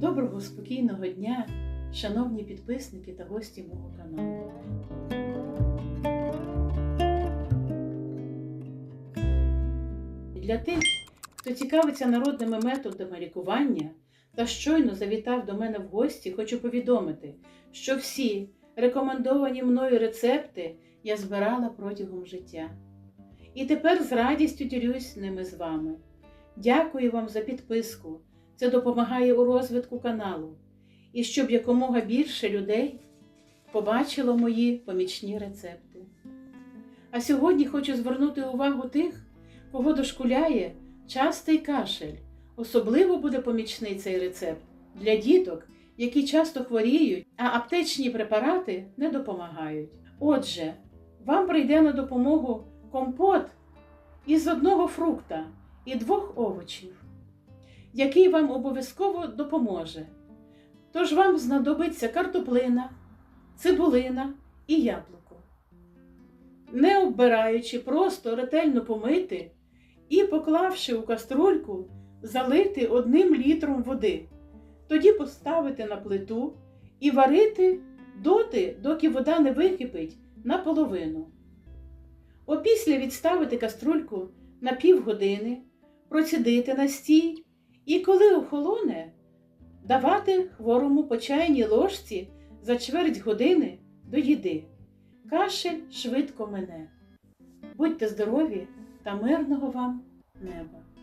Доброго спокійного дня, шановні підписники та гості мого каналу. Для тих, хто цікавиться народними методами лікування та щойно завітав до мене в гості, хочу повідомити, що всі рекомендовані мною рецепти я збирала протягом життя. І тепер з радістю ділюсь ними з вами. Дякую вам за підписку. Це допомагає у розвитку каналу. І щоб якомога більше людей побачило мої помічні рецепти. А сьогодні хочу звернути увагу тих, кого дошкуляє частий кашель. Особливо буде помічний цей рецепт для діток, які часто хворіють, а аптечні препарати не допомагають. Отже, вам прийде на допомогу компот із одного фрукта і двох овочів, який вам обов'язково допоможе. Тож вам знадобиться картоплина, цибулина і яблуко. Не оббираючи, просто ретельно помити і, поклавши у каструльку, залити одним літром води. Тоді поставити на плиту і варити доти, доки вода не википить наполовину. Опісля відставити каструльку на півгодини, процідити на стій і, коли охолоне, давати хворому по чайній ложці за чверть години до їди. Кашель швидко мене. Будьте здорові та мирного вам неба!